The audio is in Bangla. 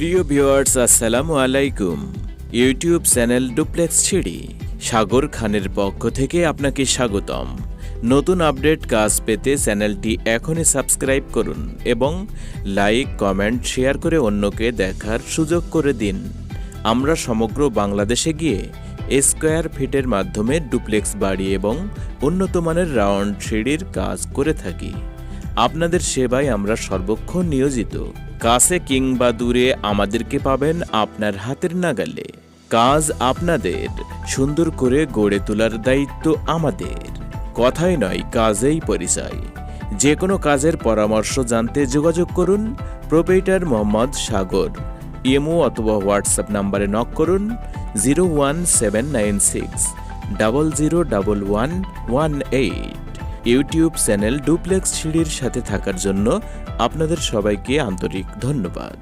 প্রিয় ভিউয়ার্স, আসসালামু আলাইকুম। ইউটিউব চ্যানেল ডুপ্লেক্স ছিড়ি সাগর খানের পক্ষ থেকে আপনাকে স্বাগতম। নতুন আপডেট কাজ পেতে চ্যানেলটি এখনই সাবস্ক্রাইব করুন এবং লাইক, কমেন্ট, শেয়ার করে অন্যকে দেখার সুযোগ করে দিন। আমরা সমগ্র বাংলাদেশে গিয়ে স্কোয়ার ফিটের মাধ্যমে ডুপ্লেক্স বাড়ি এবং উন্নত মানের রাউন্ড সিঁড়ির কাজ করে থাকি। আপনাদের সেবায় আমরা সর্বক্ষণ নিয়োজিত। কাছে কিংবা দূরে আমাদেরকে পাবেন আপনার হাতের নাগালে। কাজ আপনাদের, সুন্দর করে গড়ে তোলার দায়িত্ব আমাদের। কথাই নয়, কাজেই পরিচয়। যে কোনো কাজের পরামর্শ জানতে যোগাযোগ করুন, প্রোপেটার মোহাম্মদ সাগর। ইমো অথবা হোয়াটসঅ্যাপ নাম্বারে নক করুন, zero one seven nine six, double zero double one one eight. YouTube channel duplex সিঁড়ির সাথে থাকার জন্য আপনাদের সবাইকে আন্তরিক ধন্যবাদ।